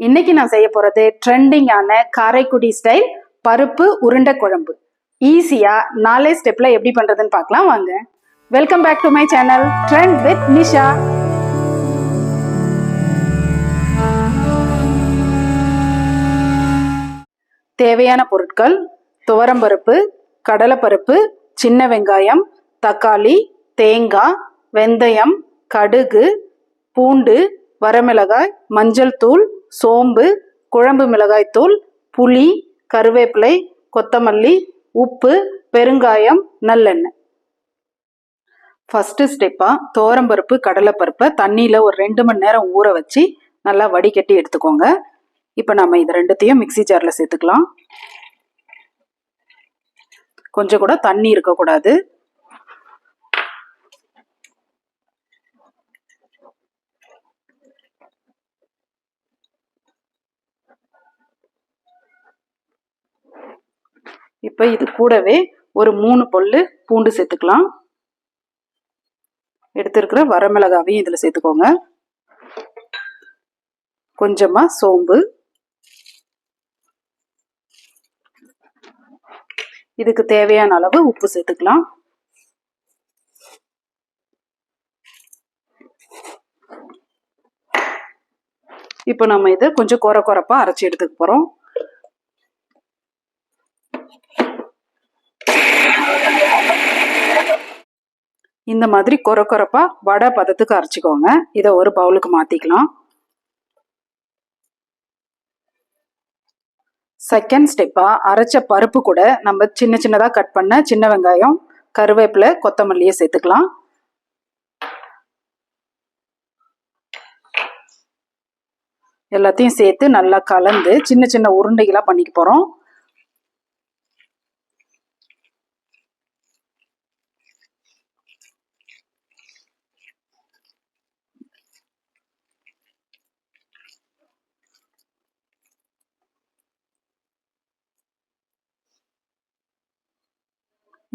இன்னைக்கு நான் செய்ய போறது ட்ரெண்டிங்கான காரைக்குடி ஸ்டைல் பருப்பு உருண்டை குழம்பு. ஈஸியா நாலே ஸ்டெப்ல எப்படி பண்றதுன்னு பார்க்கலாம் வாங்க. Welcome back to my channel trend with Nisha தேவையான பொருட்கள் துவரம்பருப்பு கடலைப்பருப்பு சின்ன வெங்காயம் தக்காளி தேங்காய் வெந்தயம் கடுகு பூண்டு வரமிளகாய் மஞ்சள் தூள் சோம்பு குழம்பு மிளகாய்த்தூள் புளி கருவேப்பிலை கொத்தமல்லி உப்பு பெருங்காயம் நல்லெண்ணெய். ஃபஸ்ட்டு ஸ்டெப்பாக தோரம்பருப்பு கடலைப்பருப்பை தண்ணியில் ஒரு ரெண்டு மணி நேரம் ஊற வச்சு நல்லா வடிகட்டி எடுத்துக்கோங்க. இப்போ நம்ம இது ரெண்டுத்தையும் மிக்ஸி ஜாரில் சேர்த்துக்கலாம். கொஞ்சம் கூட தண்ணி இருக்கக்கூடாது. இப்போ இது கூடவே ஒரு மூணு பொல்லு பூண்டு சேர்த்துக்கலாம். எடுத்துருக்கிற வரமிளகாவையும் இதில் சேர்த்துக்கோங்க. கொஞ்சமாக சோம்பு. இதுக்கு தேவையான அளவு உப்பு சேர்த்துக்கலாம். இப்போ நம்ம இதை கொஞ்சம் குறை கொரப்பாக அரைச்சி எடுத்துக்க போகிறோம் இந்த மாதிரி கொர கொரப்பாக வடை பதத்துக்கு அரைச்சிக்கோங்க. இதை ஒரு பவுலுக்கு மாற்றிக்கலாம் செகண்ட் ஸ்டெப்பாக அரைச்ச பருப்பு கூட நம்ம சின்ன சின்னதாக கட் பண்ண சின்ன வெங்காயம் கருவேப்பிலை கொத்தமல்லியை சேர்த்துக்கலாம். எல்லாத்தையும் சேர்த்து நல்லா கலந்து சின்ன சின்ன உருண்டைகளாக பண்ணிக்க போகிறோம்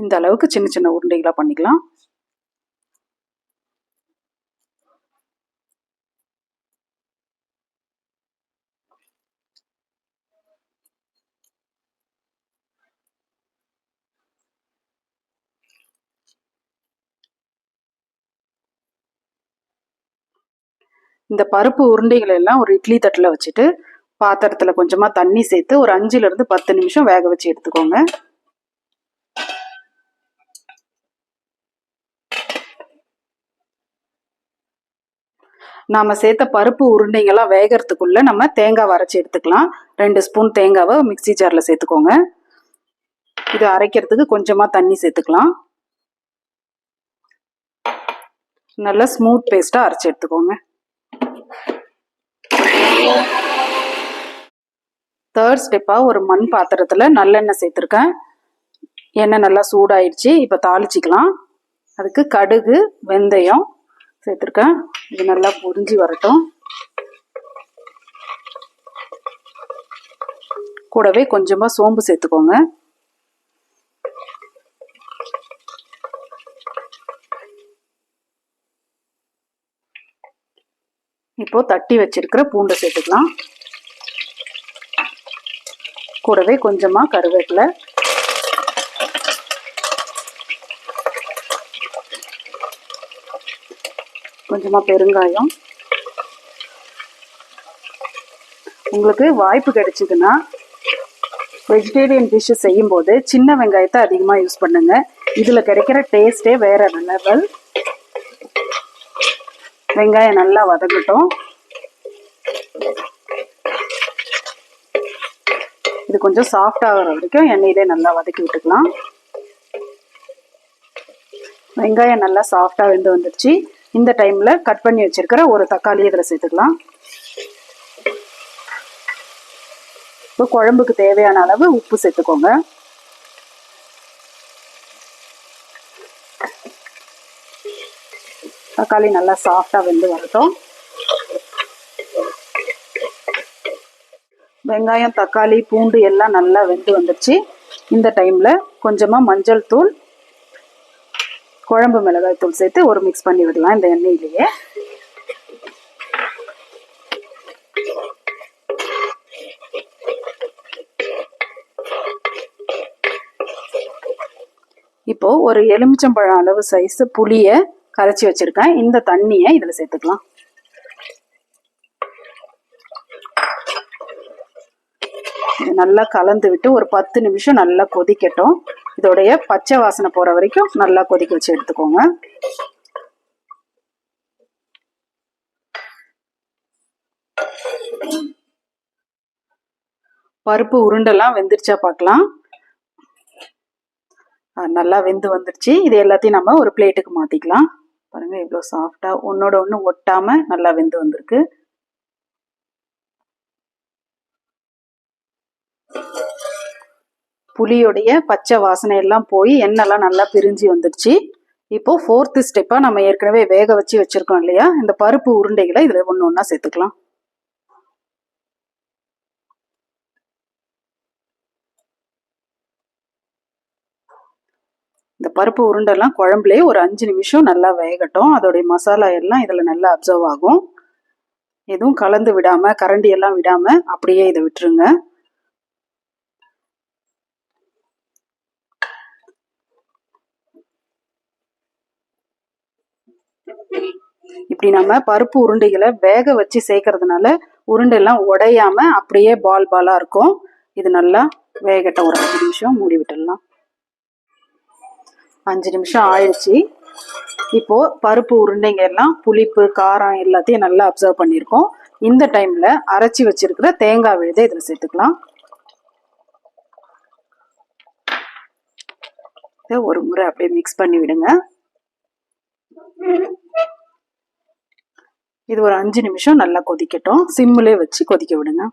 இந்த அளவுக்கு சின்ன சின்ன உருண்டைகளாக பண்ணிக்கலாம். இந்த பருப்பு உருண்டைகள் எல்லாம் ஒரு இட்லி தட்டில் வச்சுட்டு பாத்திரத்தில் கொஞ்சமாக தண்ணி சேர்த்து ஒரு அஞ்சுலேருந்து பத்து நிமிஷம் வேக வச்சு எடுத்துக்கோங்க. நாம் சேர்த்த பருப்பு உருண்டைங்கெல்லாம் வேகிறதுக்குள்ளே நம்ம தேங்காய் அரைச்சி எடுத்துக்கலாம். ரெண்டு ஸ்பூன் தேங்காவை மிக்சி ஜாரில் சேர்த்துக்கோங்க. இது அரைக்கிறதுக்கு கொஞ்சமாக தண்ணி சேர்த்துக்கலாம். நல்லா ஸ்மூத் பேஸ்ட்டாக அரைச்சி எடுத்துக்கோங்க. தேர்ட் ஸ்டெப்பாக ஒரு மண் பாத்திரத்தில் நல்லெண்ணெய் சேர்த்துருக்கேன். எண்ணெய் நல்லா சூடாயிடுச்சு. இப்போ தாளிச்சிக்கலாம். அதுக்கு கடுகு வெந்தயம் சேர்த்துருக்கேன். இது நல்லா பொரிஞ்சு வரட்டும். கூடவே கொஞ்சமாக சோம்பு சேர்த்துக்கோங்க. இப்போ தட்டி வச்சிருக்கிற பூண்டை சேர்த்துக்கலாம். கூடவே கொஞ்சமாக கருவேப்பிலை. கொஞ்சமாக பெருங்காயம். உங்களுக்கு வாய்ப்பு கிடைச்சிதுன்னா வெஜிடேரியன் டிஷ்ஷு செய்யும்போது சின்ன வெங்காயத்தை அதிகமாக யூஸ் பண்ணுங்க. இதில் கிடைக்கிற டேஸ்ட்டே வேறு லெவல் வெங்காயம் நல்லா வதங்கட்டும். இது கொஞ்சம் சாஃப்ட் ஆகிற வரைக்கும் எண்ணெயிலே நல்லா வதக்கி விட்டுக்கலாம். வெங்காயம் நல்லா சாஃப்டாக வெந்து வந்துடுச்சு இந்த டைமில் கட் பண்ணி வச்சிருக்கிற ஒரு தக்காளி இதில் சேர்த்துக்கலாம். இப்போ குழம்புக்கு தேவையான அளவு உப்பு சேர்த்துக்கோங்க. தக்காளி நல்லா சாஃப்டாக வெந்து வரட்டும். வெங்காயம் தக்காளி பூண்டு எல்லாம் நல்லா வெந்து வந்துடுச்சு இந்த டைமில் கொஞ்சமாக மஞ்சள் தூள் குழம்பு மிளகாய் தூள் சேர்த்து ஒரு மிக்ஸ் பண்ணி விடலாம் இந்த எண்ணெயிலேயே. இப்போ ஒரு எலுமிச்சம்பழம் அளவு சைஸ் புளியை கரைச்சி வச்சிருக்கேன். இந்த தண்ணியை இதில் சேர்த்துக்கலாம். இது நல்லா கலந்து விட்டு ஒரு பத்து நிமிஷம் நல்லா கொதிக்கட்டும். இதோடைய பச்சை வாசனை போகிற வரைக்கும் நல்லா கொதிக்க வச்சு எடுத்துக்கோங்க. பருப்பு உருண்டெல்லாம் வெந்துருச்சா பார்க்கலாம். நல்லா வெந்து வந்துருச்சு. இது எல்லாத்தையும் நம்ம ஒரு பிளேட்டுக்கு மாற்றிக்கலாம் பாருங்கள் இவ்வளோ சாஃப்டாக ஒன்றோட ஒன்று ஒட்டாமல் நல்லா வெந்து வந்திருக்கு. புளியோடைய பச்சை வாசனை எல்லாம் போய் எண்ணெய்லாம் நல்லா பிரிஞ்சு வந்துடுச்சு. இப்போ ஃபோர்த்து ஸ்டெப்பாக நம்ம ஏற்கனவே வேக வச்சு வச்சுருக்கோம் இல்லையா? இந்த பருப்பு உருண்டைகளை இதில் ஒன்று ஒன்றா சேர்த்துக்கலாம். இந்த பருப்பு உருண்டெல்லாம் குழம்புலேயே ஒரு அஞ்சு நிமிஷம் நல்லா வேகட்டும். அதோடைய மசாலா எல்லாம் இதில் நல்லா அப்சர்வ் ஆகும். எதுவும் கலந்து விடாமல் கரண்டி எல்லாம் அப்படியே இதை விட்டுருங்க. இப்படி நம்ம பருப்பு உருண்டைகளை வேக வச்சு சேர்க்கறதுனால உருண்டை எல்லாம் உடையாம அப்படியே பால் பாலா இருக்கும். இது நல்லா வேகட்ட ஒரு அஞ்சு நிமிஷம் மூடி விட்டுடலாம். அஞ்சு நிமிஷம் ஆயிடுச்சு இப்போ பருப்பு உருண்டைங்க எல்லாம் புளிப்பு காரம் எல்லாத்தையும் நல்லா அப்சர்வ் பண்ணியிருக்கோம். இந்த டைம்ல அரைச்சி வச்சிருக்கிற தேங்காய் விழுதை இதில் சேர்த்துக்கலாம். இதை ஒரு முறை அப்படியே மிக்ஸ் பண்ணி விடுங்க. இது ஒரு அஞ்சு நிமிஷம் நல்லா கொதிக்கட்டும். சிம்மிலே வச்சு கொதிக்க விடுங்க.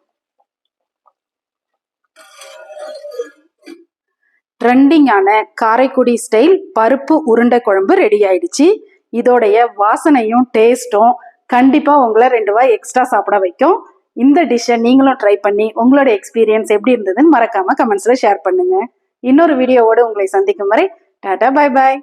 ட்ரெண்டிங்கான காரைக்குடி ஸ்டைல் பருப்பு உருண்டை குழம்பு ரெடி ஆயிடுச்சு. இதோடைய வாசனையும் டேஸ்ட்டும் கண்டிப்பாக உங்களை ரெண்டு வாய் எக்ஸ்ட்ரா சாப்பிட வைக்கும். இந்த டிஷ்ஷை நீங்களும் ட்ரை பண்ணி உங்களோட எக்ஸ்பீரியன்ஸ் எப்படி இருந்ததுன்னு மறக்காமல் கமெண்ட்ஸில் ஷேர் பண்ணுங்கள் இன்னொரு வீடியோவோடு உங்களை சந்திக்கும் வரை டாடா பை பாய்